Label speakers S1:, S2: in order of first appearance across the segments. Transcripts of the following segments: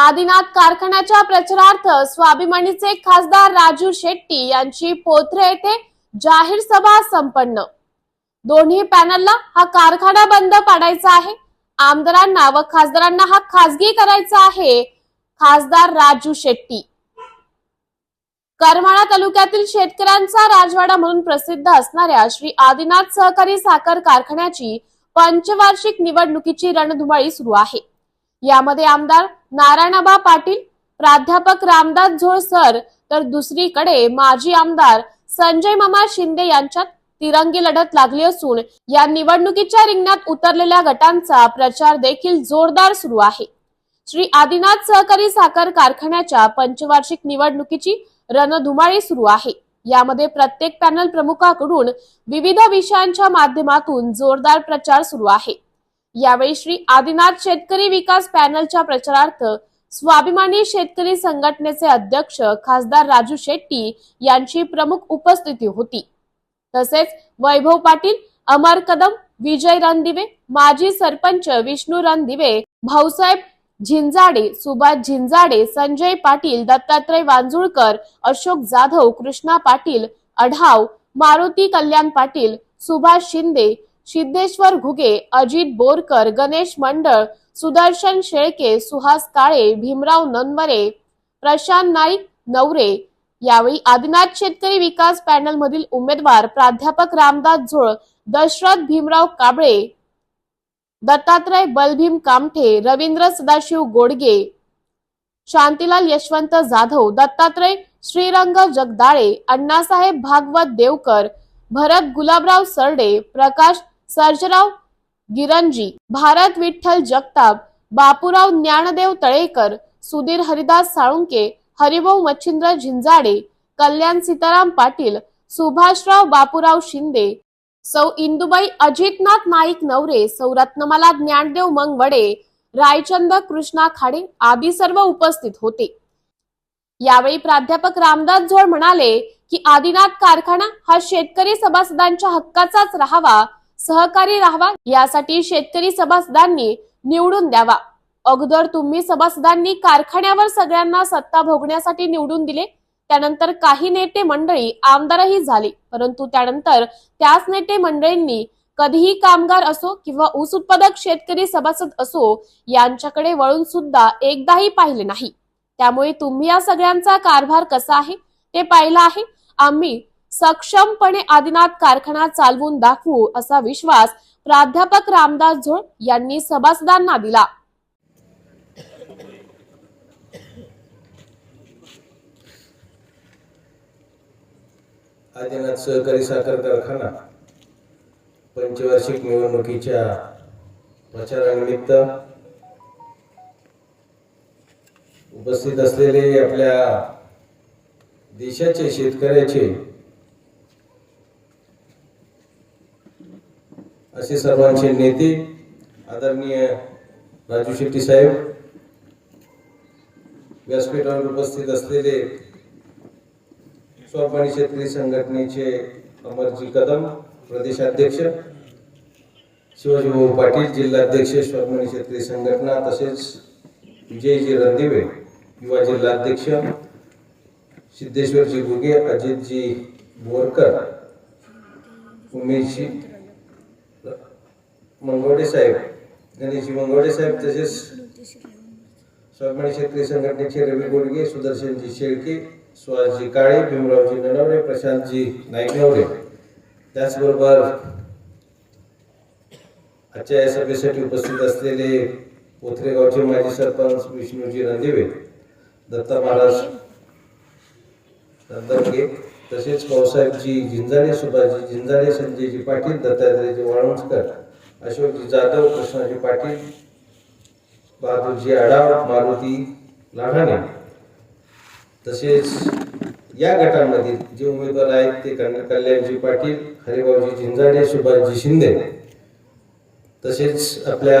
S1: आदिनाथ कारखान्याच्या प्रचारार्थ स्वाभिमानीचे खासदार राजू शेट्टी यांची पोथरे येथे जाहीर सभा संपन्न. दोन्ही पॅनलला हा कारखाना बंद पाडायचा आहे. आमदारांना व खासदारांना हा खासगी करायचा आहे खासदार राजू शेट्टी. करमाळा तालुक्यातील शेतकऱ्यांचा राजवाडा म्हणून प्रसिद्ध असणाऱ्या श्री आदिनाथ सहकारी साखर कारखान्याची पंचवार्षिक निवडणुकीची रणधुमाळी सुरू आहे. यामध्ये आमदार नारायणबा पाटील प्राध्यापक रामदास झोळ सर तर दुसरीकडे माजी आमदार संजय मामा शिंदे यांच्यात तिरंगी लढत लागली असून या निवडणुकीच्या रिंगणात उतरलेल्या गटांचा प्रचार देखील जोरदार सुरू आहे. श्री आदिनाथ सहकारी साखर कारखान्याच्या पंचवार्षिक निवडणुकीची रणधुमाळी सुरू आहे. यामध्ये प्रत्येक पॅनल प्रमुखाकडून विविध विषयांच्या माध्यमातून जोरदार प्रचार सुरू आहे. यावेळी श्री आदिनाथ शेतकरी विकास पॅनलच्या प्रचारार्थ स्वाभिमानी शेतकरी संघटनेचे अध्यक्ष खासदार राजू शेट्टी यांची प्रमुख उपस्थिती होती. तसेच वैभव पाटील अमर कदम विजय रणदिवे माजी सरपंच विष्णू रणदिवे भाऊसाहेब झिंजाडे सुभाष झिंजाडे संजय पाटील दत्तात्रय वांजुळकर अशोक जाधव कृष्णा पाटील अढाव मारुती कल्याण पाटील सुभाष शिंदे सिद्धेश्वर घुगे अजित बोरकर गणेश मंडळ सुदर्शन शेळके सुहास काळे भीमराव ननवरे प्रशांत नाईक नवरे. यावेळी आदिनाथ शेतकरी विकास पॅनल मधील उमेदवार प्राध्यापक रामदास झोळ दशरथ भीमराव काबळे दत्तात्रय बलभीम कामठे रवींद्र सदाशिव गोडगे शांतीलाल यशवंत जाधव दत्तात्रय श्रीरंग जगदाळे अण्णासाहेब भागवत देवकर भरत गुलाबराव सरडे प्रकाश सर्जराव गिरंजी भारत विठ्ठल जगताप बापूराव ज्ञानदेव तळेकर सुधीर हरिदास साळुंके हरिभाऊ मच्छिंद्र झिंजाडे कल्याण सीताराम पाटील सुभाषराव बापूराव शिंदे सौ इंदुबाई अजितनाथ नाईक नवरे सौ रत्नमाला ज्ञानदेव मंगवडे रायचंद कृष्णा खाडे आदी सर्व उपस्थित होते. यावेळी प्राध्यापक रामदास झोळ म्हणाले की आदिनाथ कारखाना हा शेतकरी सभासदांच्या हक्काचाच राहावा सहकारी राहावा यासाठी शेतकरी सभासदांनी निवडून द्यावा. अगोदर तुम्ही सभासदांनी कारखान्यावर सगळ्यांना सत्ता भोगण्यासाठी निवडून दिले. त्यानंतर काही नेते मंडळी आमदारही झाले परंतु त्यानंतर त्याच नेते मंडळींनी कधीही कामगार असो किंवा ऊस उत्पादक शेतकरी सभासद असो यांच्याकडे वळून सुद्धा एकदाही पाहिले नाही. त्यामुळे तुम्ही या सगळ्यांचा कारभार कसा आहे ते पाहिलं आहे. आम्ही सक्षमपणे आदिनाथ कारखाना चालवून दाखवू असा विश्वास प्राध्यापक रामदास झोळ यांनी सभासदांना दिला.
S2: आदिनाथ सहकारी साखर कारखाना पंचवार्षिक निवडणुकीच्या प्रचारानिमित्त उपस्थित असलेले आपल्या देशाचे शेतकऱ्याचे असे सर्वांचे नेते आदरणीय राजू शेट्टी साहेब व्यासपीठावर उपस्थित असलेले स्वाभिमानी शेतकरी संघटनेचे अमरजी कदम प्रदेशाध्यक्ष शिवाजीभाऊ पाटील जिल्हाध्यक्ष स्वाभिमानी शेतकरी संघटना तसेच विजयजी रणदिवे युवा जिल्हाध्यक्ष सिद्धेश्वरजी गुगे अजितजी बोरकर उमेशजी मंगवडे साहेब गणेशजी मंगवडे साहेब तसेच स्वाभिमानी शेतकरी संघटनेचे रवी गोडगे सुदर्शनजी शेळके सुहासजी काळे भीमरावजी ननवरे प्रशांतजी नाईकनवरे. त्याचबरोबर आजच्या या सभेसाठी उपस्थित असलेले पोथरेगावचे माजी सरपंच विष्णूजी रणदिवे दत्ता महाराज दत्तगे तसेच भाऊसाहेबजी झिंजाडे सुभाषजी झिंजाडे संजयजी पाटील दत्तात्रयजी वाळुंजकर. अशोकजी जाधव कृष्णाजी पाटील बहादूरजी आडाव मारुती लाढाणे तसेच या गटांमध्ये जे उमेदवार आहेत ते कल्याणजी पाटील हरिभाऊजी झिंजाडे सुभाषजी शिंदे. तसेच आपल्या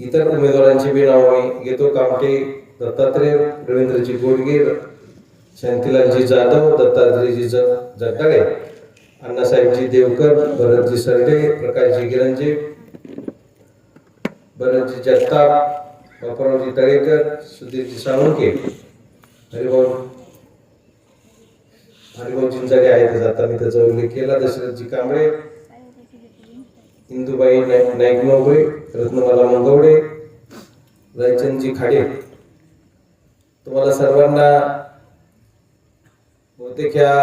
S2: इतर उमेदवारांची बी नाव मी घेतो. कामटे दत्तात्रय रवींद्रजी गोडगे शांतीलालजी जाधव दत्तात्रयजी ज जगदाळे. अण्णासाहेबजी देवकर भरतजी सरडे प्रकाशजी गिरंजे भरतजी जगताप बापरावजी तळेकर सुधीरजी साळुंके हरिभाऊ हरिभाऊ चिंचाडे आहेत आता मी त्याचा उल्लेख केला. दशरथजी कांबळे इंदुबाई नाईक नाईकनोबळे रत्नमाला मंगवडे रायचंदजी खाडे. तुम्हाला सर्वांना बहुतेक ह्या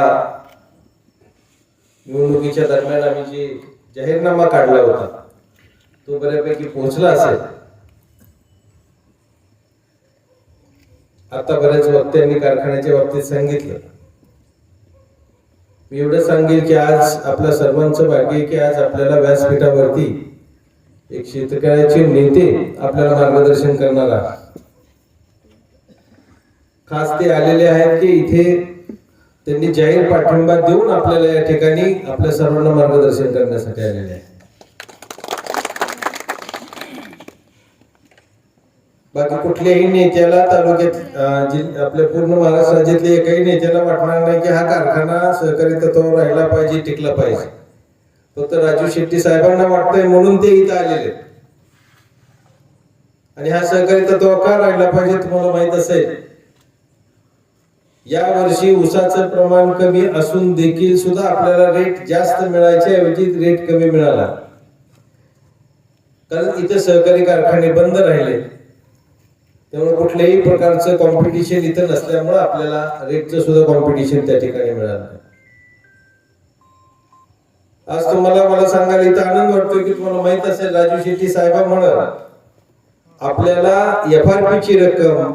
S2: निवडणुकीच्या दरम्यान आम्ही जे जाहीरनामा काढला होता तो बऱ्यापैकी पोहोचला असेल. आता बऱ्याच वक्त्यांनी कारखान्याच्या बाबतीत सांगितलं. मी एवढं सांगेल की आज आपल्या सर्वांचं भाग्य आहे की आज आपल्याला व्यासपीठावरती एक शेतकऱ्याचे नेते आपल्याला मार्गदर्शन करणारा खास ते आलेले आहेत की इथे त्यांनी जाहीर पाठिंबा देऊन आपल्याला या ठिकाणी आपल्या सर्वांना मार्गदर्शन करण्यासाठी आलेले आहे. बाकी कुठल्याही नेत्याला तालुक्यात आपल्या पूर्ण महाराष्ट्र राज्यातल्या एकाही नेत्याला वाटणार नाही की हा कारखाना सहकारी तत्वावर राहिला पाहिजे टिकला पाहिजे. फक्त राजू शेट्टी साहेबांना वाटतंय म्हणून ते इथं आलेले आणि हा सहकारी तत्व का राहिला पाहिजे तुम्हाला माहीत असेल या वर्षी ऊसाचं प्रमाण कमी असून देखील सुद्धा आपल्याला रेट जास्त मिळायच्या ऐवजी रेट कमी मिळाला. कारण इथे सहकारी कारखाने बंद राहिले. त्यामुळे कुठल्याही प्रकारचं कॉम्पिटिशन इथं नसल्यामुळे आपल्याला रेटचं सुद्धा कॉम्पिटिशन त्या ठिकाणी मिळालं आज तुम्हाला मला सांगायला इथं आनंद वाटतोय की तुम्हाला माहीत असेल राजू शेट्टी साहेबा म्हणत आपल्याला एफ आर पी ची रक्कम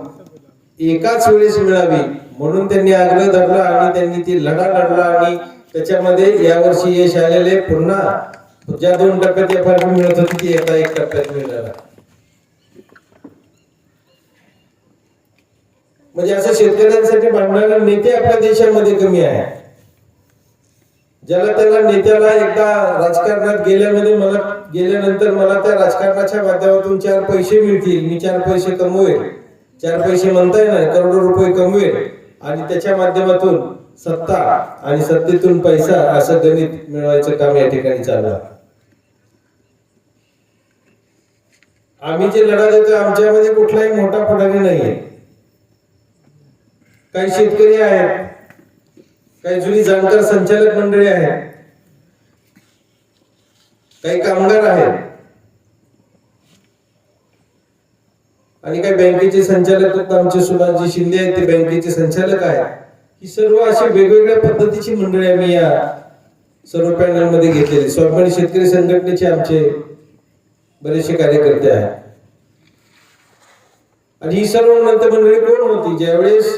S2: एकाच वेळेस मिळावी. म्हणून त्यांनी आग्रह धरला आणि त्यांनी ती लढा लढला आणि त्याच्यामध्ये यावर्षी यश आलेले पुन्हा ज्या दोन टप्प्यात एफ आर पी मिळत होती ती एका एक टप्प्यात मिळणार म्हणजे असं शेतकऱ्यांसाठी भांडणारे नेते आपल्या देशामध्ये कमी आहे. ज्याला त्याला नेत्याला एकदा राजकारणात गेल्यामध्ये मला गेल्यानंतर मला त्या राजकारणाच्या माध्यमातून चार पैसे मिळतील मी चार पैसे कमवेल. चार पैसे म्हणता येणार करोडो रुपये कमवेल. आणि त्याच्या माध्यमातून सत्ता आणि सत्तेतून पैसा असं गणित मिळवायचं काम या ठिकाणी चालू आहे आम्ही जे लढा देतो आमच्यामध्ये कुठलाही मोठा पुढारी नाहीये. काही शेतकरी आहेत काही जुनी जाणकार संचालक मंडळी आहेत काही कामगार आहेत. आणि काही बँकेचे संचालक लोक आमचे सुभाषजी शिंदे आहेत ते बँकेचे संचालक आहेत. ही सर्व अशी वेगवेगळ्या पद्धतीची मंडळी आम्ही या सर्व पॅनलमध्ये घेतलेली. स्वाभिमानी शेतकरी संघटनेचे आमचे बरेचसे कार्यकर्ते आहेत. आणि ही सर्व नंतर मंडळी कोण होती? ज्यावेळेस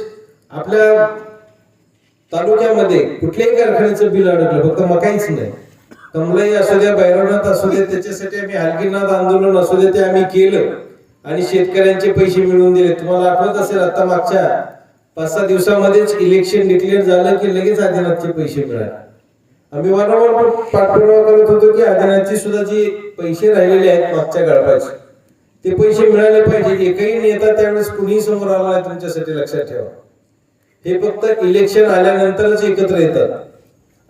S2: आपल्या तालुक्यामध्ये कुठल्याही कारखान्याचं बिल अडकलं फक्त मकाईच नाही. कमलाई असू द्या बैरवनाथ असू द्या त्याच्यासाठी आम्ही हलगीनाथ आंदोलन असू द्या ते आम्ही केलं. आणि शेतकऱ्यांचे पैसे मिळवून दिले. तुम्हाला आठवत असेल आता मागच्या पाच सहा दिवसामध्येच इलेक्शन डिक्लेअर झालं की लगेच आदिनाथचे पैसे मिळाले. आम्ही वारंवार पाठपुरावा करत होतो की आदिनाथचे सुद्धा जे पैसे राहिलेले आहेत मागच्या गळपाचे ते पैसे मिळाले पाहिजे. एकही नेता त्यावेळेस कुणीही समोर आला नाही तुमच्यासाठी लक्षात ठेवा. हे फक्त इलेक्शन आल्यानंतरच एकत्र येतात.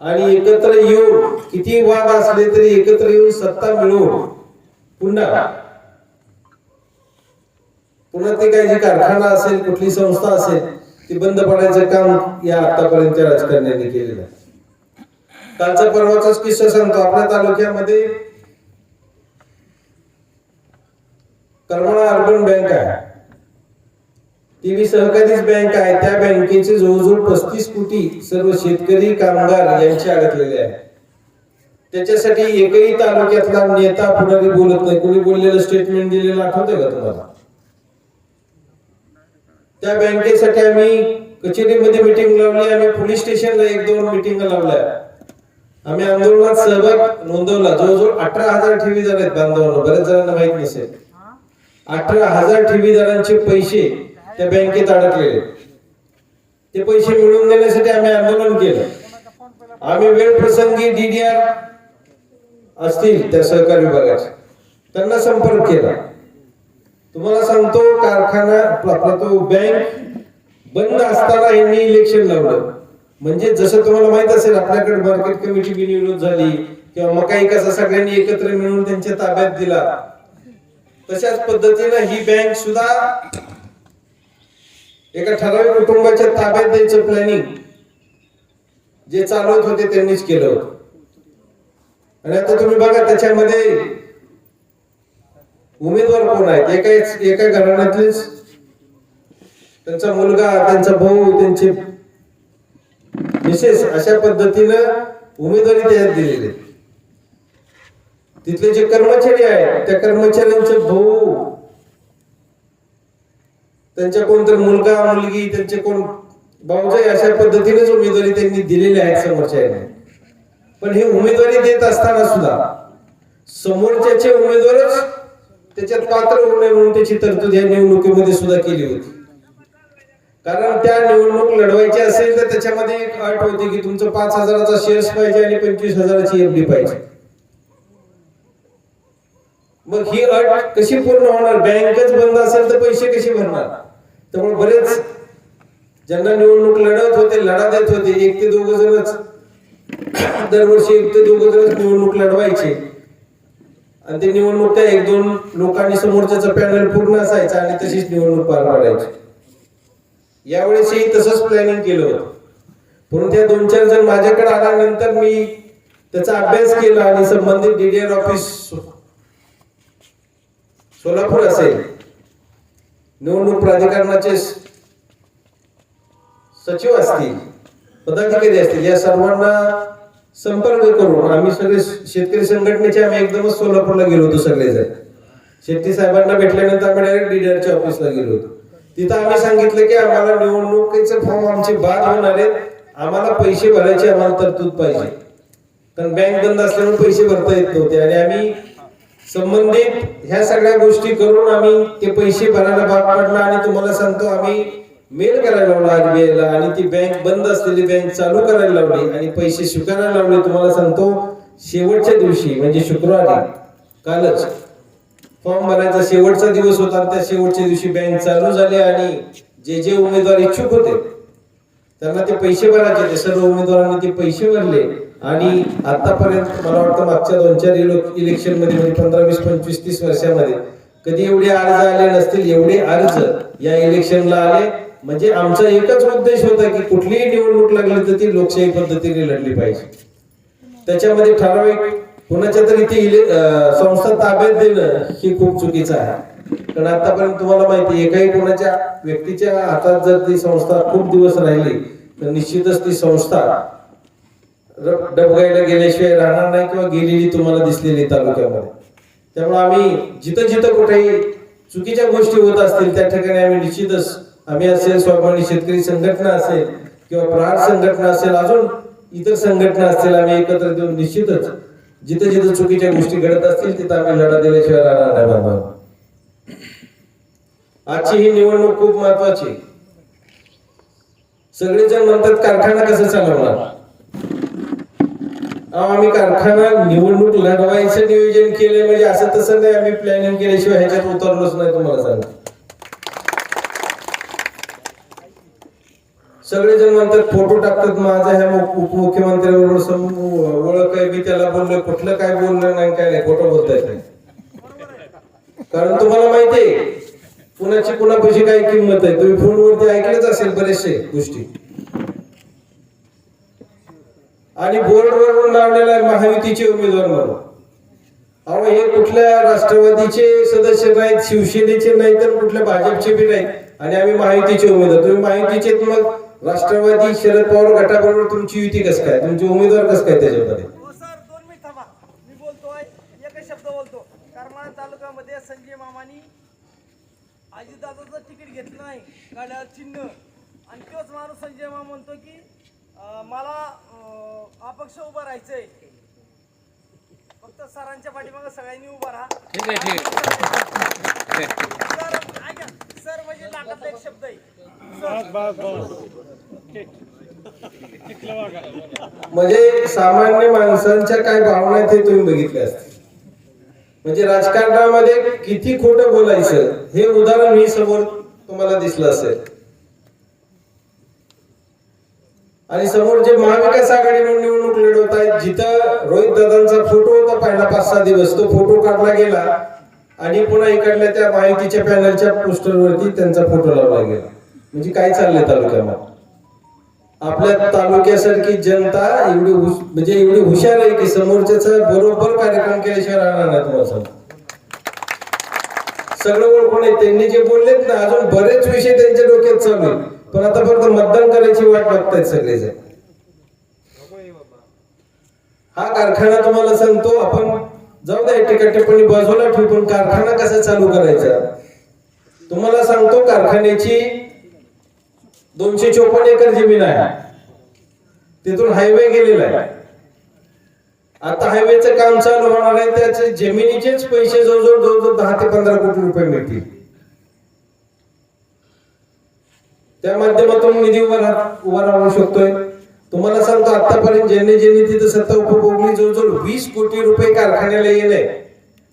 S2: आणि एकत्र येऊन किती वाद असले तरी एकत्र येऊन सत्ता मिळवून पुन्हा पुन्हा ते काही जे कारखाना असेल कुठली संस्था असेल ती बंद पडायचं काम या आतापर्यंत राजकारण्याने केलेलं आहे. कालचा परवाचाच किस्सा सांगतो. आपल्या तालुक्यामध्ये करमाळा अर्बन बँक आहे. ती बी सहकारीच बँक आहे. त्या बँकेचे जवळजवळ पस्तीस कोटी सर्व शेतकरी कामगार यांचे अडकलेले आहे त्याच्यासाठी एकही तालुक्यातला नेता पुढारी बोलत नाही. कोणी बोललेलं स्टेटमेंट दिलेलं आठवतंय का तुम्हाला? त्या बँकेसाठी आम्ही कचेरीमध्ये मिटिंग लावली आम्ही पोलीस स्टेशनला एक दोन मिटिंग लावल्या. आम्ही आंदोलनात सहभाग नोंदवला. जवळजवळ अठरा हजार ठेवीदार आहेत बांधवांना. बऱ्याच जणांना माहीत नसेल. अठरा हजार ठेवीदारांचे पैसे त्या बँकेत अडकलेले. ते पैसे मिळवून देण्यासाठी आम्ही आंदोलन केलं. आम्ही वेळ प्रसंगी डीडीआर असतील त्या सहकारी विभागाचे त्यांना संपर्क केला. तुम्हाला सांगतो कारखाना आपला तो बँक बंद असताना यांनी इलेक्शन लावलं. म्हणजे जसं तुम्हाला माहीत असेल आपल्याकडे मार्केट कमिटी बिनविरोध झाली किंवा मकाई कसा सगळ्यांनी एकत्र मिळून त्यांच्या ताब्यात दिला. तशाच पद्धतीनं ही बँक सुद्धा एका ठराविक कुटुंबाच्या ताब्यात द्यायचं प्लॅनिंग जे चालवत होते त्यांनीच केलं होतं. आणि आता तुम्ही बघा त्याच्यामध्ये उमेदवार कोण आहेत एकाच एका घराण्यातलेच? त्यांचा मुलगा त्यांचा भाऊ त्यांचे विशेष अशा पद्धतीनं उमेदवारी त्याच्यात दिलेली आहे. तिथले जे कर्मचारी आहेत त्या कर्मचाऱ्यांचे भाऊ. त्यांच्या कोणतर मुलगा मुलगी त्यांचे कोण भाऊजाई अशा पद्धतीनेच उमेदवारी त्यांनी दिलेली आहेत समोरच्या पण हे उमेदवारी देत असताना सुद्धा समोरच्याचे उमेदवारच त्याच्यात पात्र होऊ नये म्हणून त्याची तरतूद या निवडणुकीमध्ये सुद्धा केली होती. कारण त्या निवडणूक लढवायची असेल तर त्याच्यामध्ये एक अट होती की तुमचं पाच हजाराचा शेअर्स पाहिजे आणि पंचवीस हजाराची एफडी पाहिजे. मग ही अट कशी पूर्ण होणार? बँकच बंद असेल तर पैसे कसे भरणार? त्यामुळे बरेच ज्यांना निवडणूक लढत होते लढा देत होते एक ते दोघ जणच दरवर्षी एक ते दोघ जणच निवडणूक लढवायचे. आणि ते निवडणूक त्या एक दोन लोकांनी समोरच्याचं पॅनल पूर्ण असायचं आणि तशीच निवडणूक पार पाडायची. यावेळेसही तसंच प्लॅनिंग केलं होतं. म्हणून त्या दोन चार जण माझ्याकडे आल्यानंतर मी त्याचा अभ्यास केला आणि संबंधित डीडीआर ऑफिस सोलापूर असेल निवडणूक प्राधिकरणाचे सचिव असतील पदाधिकारी असतील या सर्वांना संपर्क करून आम्ही सगळे शेतकरी संघटनेचे आम्ही एकदमच सोलापूरला गेलो होतो सगळेजण. शेट्टी साहेबांना भेटल्यानंतर आम्ही डायरेक्ट डीडीआरच्या ऑफिसला गेलो होतो. तिथं आम्ही सांगितलं की आम्हाला निवडणुकीचे फॉर्म आमचे बाद होणार आहेत. आम्हाला पैसे भरायचे आम्हाला तरतूद पाहिजे. कारण बँक बंद असल्यामुळे पैसे भरता येत नव्हते. आणि आम्ही संबंधित ह्या सगळ्या गोष्टी करून आम्ही ते पैसे भरायला भाग पडला आणि तुम्हाला सांगतो आम्ही मेल करायला लावला आरबीआयला आणि ती बँक बंद असलेली बँक चालू करायला लावली आणि पैसे स्वीकारायला लावले. तुम्हाला सांगतो शेवटच्या दिवशी म्हणजे शुक्रवारी कालच फॉर्म भरायचा शेवटचा दिवस होता आणि त्या शेवटच्या दिवशी बँक चालू झाली आणि जे जे उमेदवार इच्छुक होते त्यांना ते पैसे भरायचे ते सर्व उमेदवारांनी ते पैसे भरले आणि आतापर्यंत मला वाटतं मागच्या दोन चार इलेक्शनमध्ये म्हणजे पंधरा वीस पंचवीस तीस वर्षामध्ये कधी एवढे अर्ज आले नसतील एवढे अर्ज या इलेक्शनला आले. म्हणजे आमचा एकच उद्देश होता की कुठलीही निवडणूक लागली तर ती लोकशाही पद्धतीने लढली पाहिजे. त्याच्यामध्ये ठराविक कुणाच्या तरी ती संस्था ताब्यात देणं हे खूप चुकीचं आहे. कारण आतापर्यंत तुम्हाला माहिती एकाही कोणाच्या व्यक्तीच्या हातात जर ती संस्था खूप दिवस राहिली तर निश्चितच ती संस्था डबगायला गेल्याशिवाय राहणार नाही किंवा गेलेली तुम्हाला दिसलेली तालुक्यामध्ये. त्यामुळे आम्ही जिथं जिथं कुठेही चुकीच्या गोष्टी होत असतील त्या ठिकाणी आम्ही निश्चितच आम्ही असेल स्वाभिमानी शेतकरी संघटना असेल किंवा प्राण संघटना असेल अजून इतर संघटना असतील आम्ही एकत्र देऊन निश्चितच जिथे जिथे चुकीच्या गोष्टी घडत असतील तिथं आम्ही लढा दिल्याशिवाय राहणार नाही बाबा. आजची ही निवडणूक खूप महत्वाची आहे. सगळेजण म्हणतात कारखाना कसं चालवणार? अहो, आम्ही कारखाना निवडणूक लढवायचं नियोजन केले म्हणजे असं तसं नाही आम्ही प्लॅनिंग केल्याशिवाय ह्याच्यात उतरलोच नाही तुम्हाला सांगतो. सगळेजण म्हणतात फोटो टाकतात माझा ह्या मुख- ओळख आहे मी त्याला बोललोय कुठलं काय बोललं नाही काय नाही खोटं बोलताय नाही. कारण तुम्हाला माहितीये कुणाची कुणापाशी काय किंमत आहे तुम्ही फोनवरती ऐकलंच असेल बरेचसे गोष्टी. आणि बोर्डवरून लावलेला महायुतीचे उमेदवार म्हणून. अहो हे कुठल्या राष्ट्रवादीचे सदस्य नाहीत शिवसेनेचे नाही तर कुठल्या भाजपचे बी नाहीत. आणि आम्ही महायुतीचे उमेदवार तुम्ही महायुतीचे मग? राष्ट्रवादी शरद पवार गटाबरोबर तुमची युती कसं काय? तुमचे उमेदवार कसं काय त्याच्यामध्ये?
S3: हो सर दोन थांबा. मी एकच शब्द बोलतो. करमाळा तालुक्यामध्ये संजय मामानी अजितदादाचं तिकीट घेतलं नाही. गाड्या चिन्ह. आणि तोच माणूस संजय मामा म्हणतो की मला अपक्ष उभं राहायचंय. फक्त सरांच्या पाठीमागे सगळ्यांनी उभा राहा.
S4: ठीक आहे ठीक आहे.
S3: सर ऐका सर म्हणजे नाकातला एक शब्द आहे.
S2: म्हणजे सामान्य माणसांच्या काय भावना आहेत हे तुम्ही बघितले असतील. म्हणजे राजकारणामध्ये किती खोटं बोलायचं हे उदाहरण मी समोर तुम्हाला दिसलं असेल. आणि समोर जे महाविकास आघाडी म्हणून निवडणूक लढवत आहेत जिथं रोहित दादांचा फोटो होता पहिला पाच सहा दिवस तो फोटो काढला गेला आणि पुन्हा इकडल्या त्या माहितीच्या पॅनलच्या पोस्टरवरती त्यांचा फोटो लावला गेला. म्हणजे काय चाललंय तालुक्यामध्ये? आपल्या तालुक्यासारखी जनता एवढी म्हणजे एवढी हुशार आहे की समोरच्याच बरोबर कार्यक्रम केल्याशिवाय राहणार नाही तुम्हाला सगळं ओळखून त्यांनी जे बोललेत ना अजून बरेच विषय त्यांच्या डोक्यात चालू आहे पण आता फक्त मतदान करायची वाट बघतायत सगळेजण. हा कारखाना तुम्हाला सांगतो आपण जाऊ द्या टिकट टिप्पणी बाजूला ठेवून कारखाना कसा चालू करायचा? तुम्हाला सांगतो कारखान्याची दोनशे चोपन्न एकर जमीन आहे. तिथून हायवे गेलेला आहे. आता हायवेचं काम चालू होणार आहे त्याचे जमिनीचेच पैसे जवळजवळ जवळजवळ दहा ते पंधरा कोटी रुपये मिळतील. त्या माध्यमातून निधी उभा उभा राहू शकतोय. तुम्हाला सांगतो आतापर्यंत ज्यांनी ज्यांनी तिथं सत्ता उपभोगली जवळजवळ वीस कोटी रुपये कारखान्याला येणे.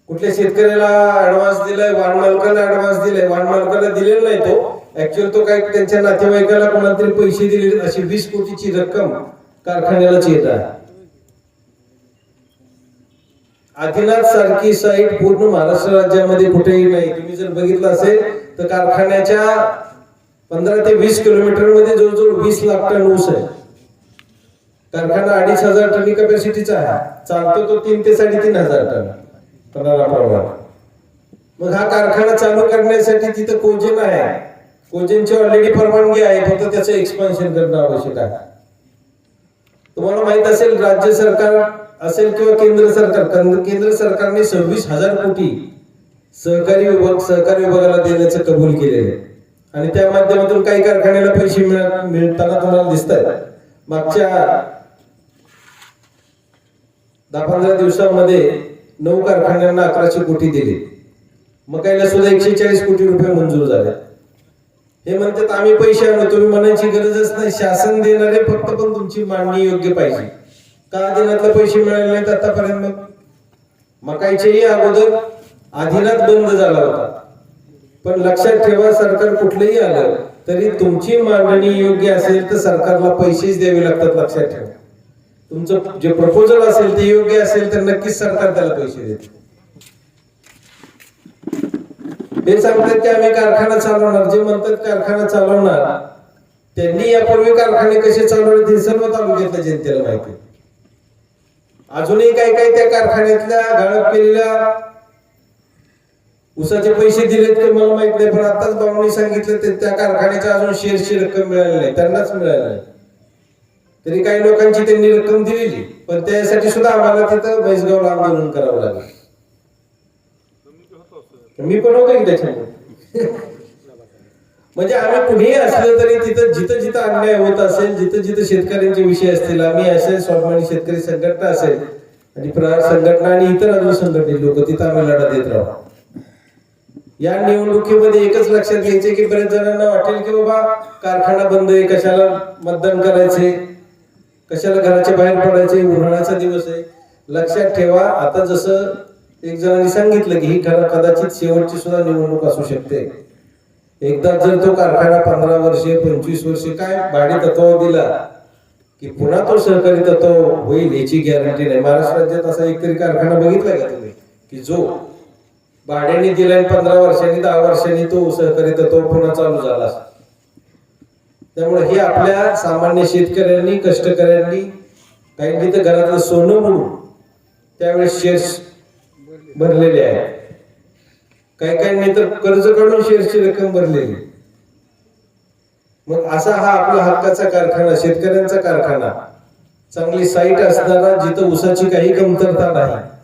S2: कुठल्या शेतकऱ्याला ऍडव्हान्स दिलाय वाण मालकाला ऍडव्हान्स दिलाय. वाण मालकाला दिलेला नाही तो. ऍक्च्युअल तो काय त्यांच्या नातेवाईकाला कोणाला तरी पैसे दिले अशी वीस कोटीची रक्कम कारखान्यालाच येत आहे. आदिनाथ सारखी साईट पूर्ण महाराष्ट्र राज्यामध्ये कुठेही नाही. तुम्ही जर बघितलं असेल तर कारखान्याच्या पंधरा ते वीस किलोमीटरमध्ये जवळजवळ वीस लाख टन ऊस आहे. कारखाना अडीच हजार टन कॅपॅसिटीचा आहे. चालतो तो तीन ते साडेतीन हजार टन. टनाला प्रमाण मग हा कारखाना चालू करण्यासाठी तिथं कोजेन आहे. कोजेनची ऑलरेडी परवानगी आहे. फक्त त्याचं एक्सपान्शन करणं आवश्यक आहे. तुम्हाला माहीत असेल राज्य सरकार असेल किंवा केंद्र सरकार केंद्र केंद्र सरकारने सव्वीस हजार कोटी सहकारी विभाग सहकारी विभागाला देण्याचं कबूल केलेलं आहे. आणि त्या माध्यमातून काही कारखान्याला पैसे मिळताना तुम्हाला दिसत आहेत मागच्या दहा पंधरा दिवसामध्ये नऊ कारखान्यांना अकराशे कोटी दिले. मकाईला सुद्धा एकशे चाळीस कोटी रुपये मंजूर झाले. हे म्हणतात आम्ही पैसे आणू तुम्ही म्हणायची गरजच नाही. शासन देणारे फक्त पण तुमची मांडणी योग्य पाहिजे. का अधीनातले पैसे मिळाले नाहीत आतापर्यंत? मग? मकाईच्याही अगोदर अधिनात बंद झाला होता. पण लक्षात ठेवा सरकार कुठलंही आलं तरी तुमची मांडणी योग्य असेल तर सरकारला पैसेच द्यावे लागतात लक्षात ठेवा. तुमचं जे प्रपोजल असेल ते योग्य असेल तर नक्कीच सरकार त्याला पैसे देते हे सांगतात की आम्ही कारखाना चालवणार जे म्हणतात कारखाना चालवणार त्यांनी यापूर्वी कारखाने कसे चालवले ते सर्व तालुक्यातल्या जनतेला माहिती अजूनही काही काही त्या कारखान्यातल्या गाळप केलेल्या उसाचे पैसे दिलेत की मला माहीत नाही पण आताच बाबांनी सांगितलं ते त्या कारखान्याच्या अजून शेअरची रक्कम मिळाली नाही त्यांनाच मिळाली नाही. तरी काही लोकांची त्यांनी रक्कम दिलेली पण त्यासाठी सुद्धा आम्हाला तिथं बैसगावला आंदोलन करावं लागलं. मी पण होतो की त्याच्यामध्ये म्हणजे आम्ही कुणीही असलं तरी तिथं जिथं जिथं अन्याय होत असेल जिथं जिथं शेतकऱ्यांचे विषय असतील आम्ही असेल स्वाभिमानी शेतकरी संघटना असेल आणि प्रहार संघटना आणि इतर अजून संघटने लोक तिथं आम्ही लढा देत राहू. या निवडणुकीमध्ये एकच लक्षात घ्यायचे की बरेच जणांना वाटेल की बाबा कारखाना बंद आहे कशाला मतदान करायचे कशाला घराच्या बाहेर पडायचे उन्हाळ्याचा दिवस आहे. लक्षात ठेवा आता जसं एक जणांनी सांगितलं की ही खरं कदाचित शेवटची सुद्धा निवडणूक असू शकते. एकदा जर तो कारखाना पंधरा वर्षे पंचवीस वर्षे काय भाडे तत्व दिला की पुन्हा तो सहकारी तत्व होईल याची गॅरंटी नाही. महाराष्ट्र राज्यात असा एक तरी कारखाना बघितला का तुम्ही? की जो भाड्याने दिलाय पंधरा वर्षांनी दहा वर्षांनी तो सहकारी तो पुन्हा चालू झाला त्यामुळे हे आपल्या सामान्य शेतकऱ्यांनी कष्टकऱ्यांनी काही तर घरातलं सोनं म्हणून त्यावेळेस शेअर्स भरलेले आहे काही काही तर कर्ज काढून शेअर्सची रक्कम भरलेली. मग असा हा आपला हक्काचा कारखाना शेतकऱ्यांचा कारखाना. चांगली साईट असताना जिथं ऊसाची काही कमतरता नाही.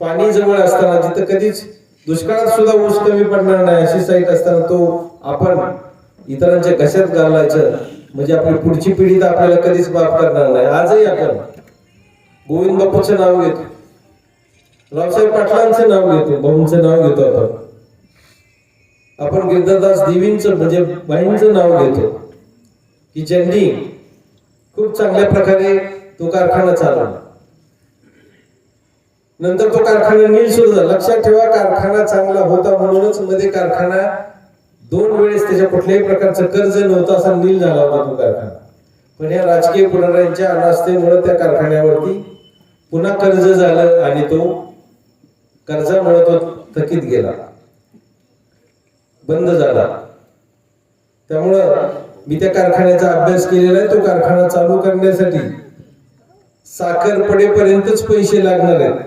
S2: पाणी जवळ असताना जिथं कधीच दुष्काळात सुद्धा ऊस कमी पडणार नाही अशी साईट असताना तो आपण इतरांच्या घशात घालायचं. म्हणजे आपली पुढची पिढी तर आपल्याला कधीच माफ करणार नाही. आजही आपण गोविंद बापूचं नाव घेतो. रावसाहेब पाटलांचं नाव घेतो. भाऊंचं नाव घेतो आपण. आपण गिरधरदास देवींचं म्हणजे बाईंचं नाव घेतो. की ज्यांनी खूप चांगल्या प्रकारे तो कारखाना चालवला. नंतर तो कारखाना नील सुरू झाला. लक्षात ठेवा कारखाना चांगला होता म्हणूनच मध्ये कारखाना दोन वेळेस त्याच्या कुठल्याही प्रकारचं कर्ज नव्हतं असा नील झाला होता तो कारखाना. पण या राजकीय पुढाऱ्यांच्या अनास्थेमुळे त्या कारखान्यावरती पुन्हा कर्ज झालं आणि तो कर्जामुळे तो थकीत गेला. बंद झाला. त्यामुळं मी त्या कारखान्याचा अभ्यास केलेला आहे. तो कारखाना चालू करण्यासाठी साखर पडेपर्यंतच पैसे लागणार आहेत.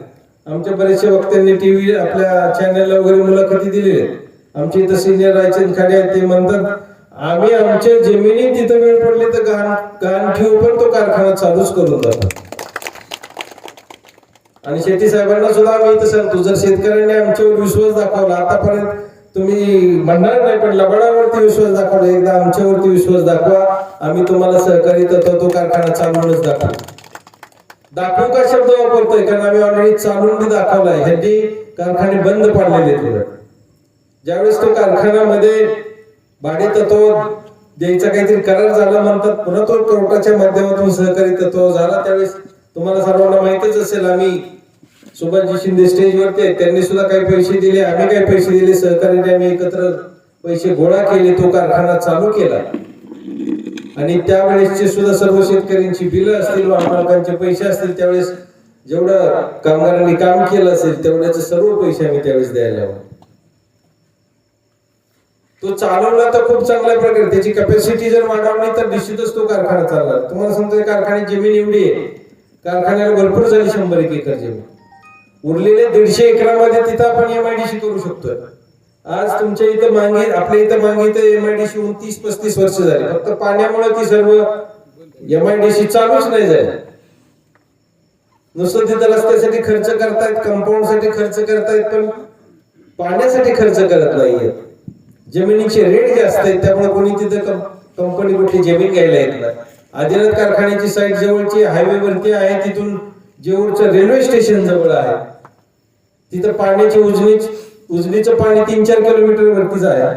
S2: आमच्या बरेचशा वक्त्यांनी टीव्ही आपल्या चॅनलला वगैरे मुलाखती दिली. आहेत आमचे इथं सिनियर रायचंद खाडे आहेत ते म्हणतात आम्ही आमच्या जमिनीत तिथं वेळ पडली तर गहाण गहाण ठेवू पण तो कारखाना चालूच करून जातो. आणि शेट्टी साहेबांना सुद्धा आम्ही इथं सांगतो जर शेतकऱ्यांनी आमच्यावर विश्वास दाखवला आतापर्यंत तुम्ही म्हणणार नाही पण लबाडावरती विश्वास दाखवला एकदा आमच्यावरती विश्वास दाखवा आम्ही तुम्हाला सहकारी तर तो कारखाना चालवूनच दाखवू. दाखवू का शब्द वापरतोय कारण आम्ही ऑलरेडी चालून बी दाखवलाय. ह्यांनी कारखाने बंद पडलेले आहेत ज्यावेळेस तो कारखान्यामध्ये भाडे तत्व द्यायचा काहीतरी करार झाला म्हणतात पुन्हा तो कोर्टाच्या माध्यमातून सहकारी तत्व झाला त्यावेळेस तुम्हाला सर्वांना माहितच असेल आम्ही सुभाषजी शिंदे स्टेजवरती आहेत. त्यांनी सुद्धा काही पैसे दिले आम्ही काही पैसे दिले सहकार्याने आम्ही एकत्र पैसे गोळा केले तो कारखाना चालू केला. आणि त्यावेळेसचे सुद्धा सर्व शेतकऱ्यांची बिलं असतील मालकांचे पैसे असतील त्यावेळेस जेवढं कामगारांनी काम केलं असेल तेवढ्याचे सर्व पैसे आम्ही त्यावेळेस द्यायला हवं तो चालवला तर खूप चांगल्या प्रकारे. त्याची कॅपॅसिटी जर वाढवली तर निश्चितच तो कारखाना चालला तुम्हाला समजा कारखान्याची जमीन एवढी आहे. कारखान्याला भरपूर झाली शंभर एक एकर जमीन. उरलेले दीडशे एकरामध्ये तिथं आपण एमआयडीसी करू शकतोय. आज तुमच्या इथं मागे आपल्या इथं मागे इथं एमआयडीसी होऊन तीस पस्तीस वर्ष झाली. फक्त पाण्यामुळे ती सर्व एमआयडीसी चालूच नाही झाली. नुसतं तिथं रस्त्यासाठी खर्च करतायत कंपाऊंडसाठी खर्च करतायत पण पाण्यासाठी खर्च करत नाहीये जमिनीचे रेट जास्त आहेत त्यामुळे कोणी तिथं कंपनी कुठली जमीन घ्यायला येत नाही. आदिनाथ कारखान्याची साईट जवळची हायवे वरती आहे तिथून जेऊरचं रेल्वे स्टेशन जवळ आहे. तिथं पाण्याची उजनी उजनीचं पाणी तीन चार किलोमीटर वरतीच आहे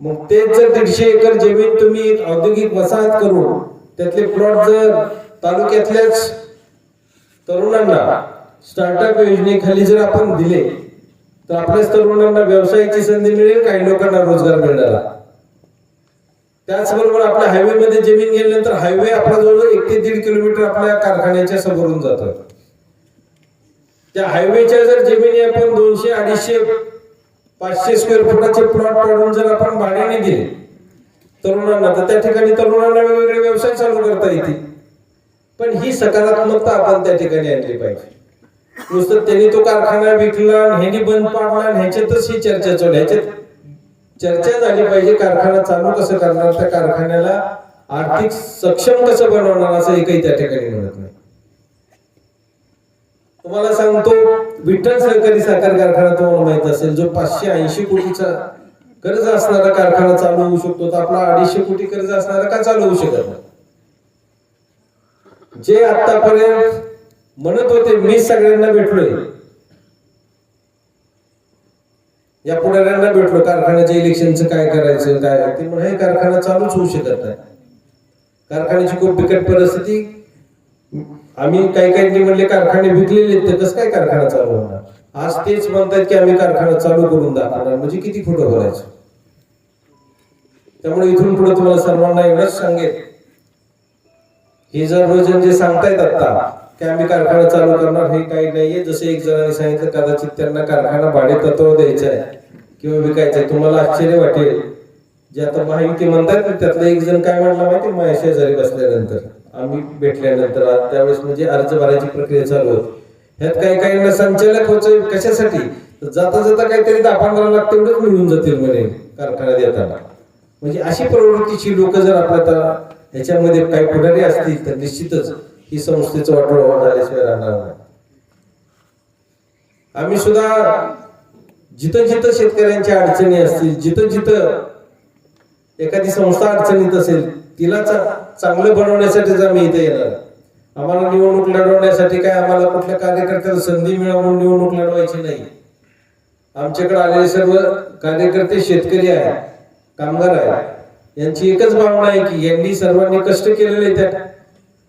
S2: मग तेच जर दीडशे एकर जमीन तुम्ही औद्योगिक वसाहत करून त्यातले प्लॉट जर तालुक्यातल्याच तरुणांना स्टार्टअप योजनेखाली जर आपण दिले तर आपल्याच तरुणांना व्यवसायाची संधी मिळेल काही लोकांना रोजगार मिळणार त्याचबरोबर आपल्या हायवे मध्ये जमीन गेल्यानंतर हायवे आपला जवळ एक ते दीड किलोमीटर आपल्या कारखान्याच्या समोरून जातात त्या हायवेच्या जर जमिनी आपण दोनशे अडीचशे पाचशे स्क्वेअर फुटाचे प्लॉट पाडून जर आपण भाड्याने दिले तरुणांना तर त्या ठिकाणी तरुणांना वेगवेगळे व्यवसाय चालू करता येतील. पण ही सकारात्मकता आपण त्या ठिकाणी आणली पाहिजे. नुसतं त्यांनी तो कारखाना विकला आणि ह्यांनी बंद पाडला आणि ह्याच्यातच ही चर्चा चालू आहे. ह्याच्यात चर्चा झाली पाहिजे कारखाना चालू कसं करणार त्या कारखान्याला आर्थिक सक्षम कसं बनवणार असं एकही त्या ठिकाणी म्हणत तुम्हाला सांगतो विठ्ठल सहकारी साखर कारखाना तुम्हाला माहीत असेल जो पाचशे ऐंशी कोटीचा कर्ज असणारा कारखाना चालू होऊ शकतो. तर आपला अडीचशे कोटी कर्ज असणारा का चालू होऊ शकत नाही? जे आतापर्यंत म्हणत होते मी सगळ्यांना भेटलोय. या पुढाऱ्यांना भेटलो कारखान्याच्या इलेक्शनचं काय करायचं काय ते म्हणजे हे कारखाना चालूच होऊ शकत नाही. कारखान्याची खूप बिकट परिस्थिती. आम्ही काही काही म्हणले कारखाने विकलेले आहेत, तर कसं काय कारखाना चालू होणार? आज तेच म्हणतात की आम्ही कारखाना चालू करून दाखवणार. म्हणजे किती खोटं बोलायचं? त्यामुळे इथून पुढे तुम्हाला सर्वांना एवढंच सांगेल हे जर रोजन जे सांगतायत आता की आम्ही कारखाना चालू करणार हे काही नाहीये. जसे एक जणांनी सांगितलं कदाचित त्यांना कारखाना भाडे तत्व द्यायचं आहे किंवा विकायचं आहे. तुम्हाला आश्चर्य वाटेल. जे आता महायुती म्हणतात त्यातला एक जण काय म्हटलं माहिती माझ्या शेजारी बसल्यानंतर. आम्ही भेटल्यानंतर त्यावेळेस म्हणजे अर्ज भरायची प्रक्रिया चालू होती. ह्यात काही काही संचालक होतं कशासाठी? जाता जाता काहीतरी दहा पंधरा लाख तेवढंच मिळून जातील म्हणे कारखान्यात येताना. म्हणजे अशी प्रवृत्तीची लोक जर आपल्या ह्याच्यामध्ये काही पुढारी असतील तर निश्चितच ही संस्थेचं वाटोळ झाल्याशिवाय राहणार नाही. आम्ही सुद्धा जिथं जिथं शेतकऱ्यांच्या अडचणी असतील जिथं जिथं एखादी संस्था अडचणीत असेल तिला चांगलं बनवण्यासाठीच आम्ही इथे येणार. आम्हाला निवडणूक लढवण्यासाठी काय आम्हाला कुठल्या कार्यकर्त्याला संधी मिळवून निवडणूक लढवायची नाही. आमच्याकडे आलेले सर्व कार्यकर्ते शेतकरी आहे कामगार आहे यांची एकच भावना आहे की यांनी सर्वांनी कष्ट केलेले त्या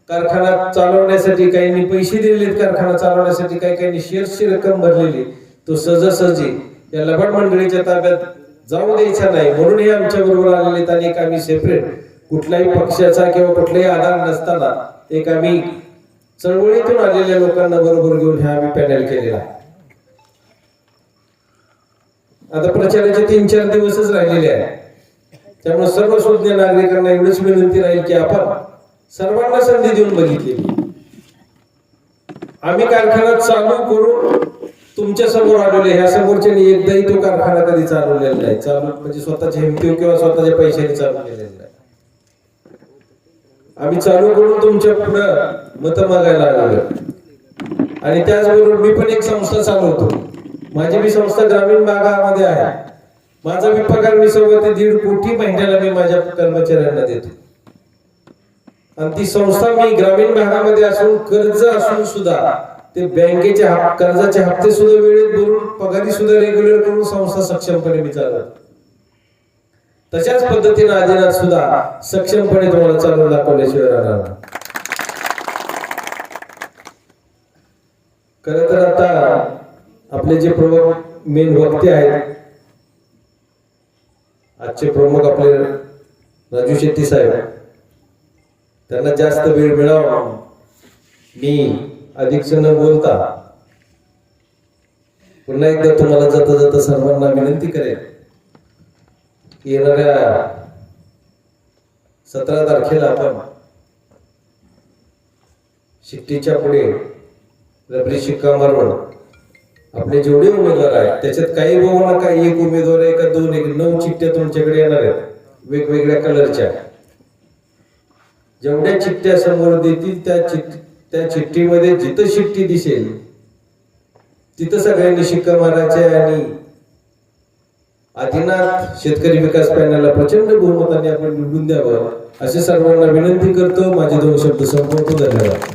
S2: कारखाना चालवण्यासाठी काहींनी पैसे दिलेले कारखाना चालवण्यासाठी काही काहींनी शेअर्सची रक्कम भरलेली तो सहजासहजी या लबाड मंडळीच्या ताब्यात जाऊ द्यायचा नाही म्हणून हे आमच्या बरोबर आलेले आहेत आणि एक आम्ही सेपरेट कुठल्याही पक्षाचा किंवा कुठलाही आधार नसताना एक आम्ही चळवळीतून आलेल्या लोकांना बरोबर घेऊन हे आम्ही पॅनल केलेला आता प्रचाराचे तीन चार दिवसच राहिलेले आहे त्यामुळे सर्व सुज्ञ नागरिकांना एवढीच विनंती राहील की आपण सर्वांना संधी देऊन बघितली. आम्ही कारखाना चालू करून तुमच्यासमोर आलेले ह्या समोरच्या एकदाही तो कारखाना कधी चालवलेला नाही. चालू म्हणजे स्वतःच्या हिमतीव किंवा स्वतःच्या पैशाने चालू केलेला नाही. आम्ही चालू करून तुमच्या पुढं मत मागायला लागलो आणि त्याचबरोबर मी पण एक संस्था चालवतो माझी मी संस्था ग्रामीण भागामध्ये आहे. माझा मी पगार मी ते दीड कोटी महिन्याला मी माझ्या कर्मचाऱ्यांना देतो. आणि ती संस्था मी ग्रामीण भागामध्ये असून कर्ज असून सुद्धा ते बँकेचे कर्जाचे हप्ते सुद्धा वेळेत भरून पगारी सुद्धा रेग्युलर करून संस्था सक्षमपणे मी चालवतो. तशाच पद्धतीने आदिनाथ सुद्धा सक्षमपणे तुम्हाला चालवून दाखवल्याशिवाय राहणार खर तर आता आपले जे प्रमुख मेन वक्ते आहेत आजचे प्रमुख आपले राजू शेट्टी साहेब त्यांना जास्त वेळ मिळावा मी अधिक न बोलता पुन्हा एकदा तुम्हाला जाता जाता सर्वांना विनंती करेल येणाऱ्या सतरा तारखेला आपण शिट्टीच्या पुढे रबरी शिक्का मारवण. आपले जेवढे उमेदवार आहेत त्याच्यात काही बघू नका एक उमेदवार आहे का दोन एक नऊ चिठ्ठ्या तुमच्याकडे येणार आहेत वेगवेगळ्या कलरच्या. जेवढ्या चिठ्ठ्या समोर देतील त्या चिठ्ठी त्या चिठ्ठीमध्ये जिथं शिट्टी दिसेल तिथं सगळ्यांनी शिक्का मारायचे आणि आदिनाथ शेतकरी विकास पॅनलला प्रचंड बहुमताने आपण निवडून द्यावं असे सर्वांना विनंती करतो. माझे दोन शब्द संपवतो. धन्यवाद.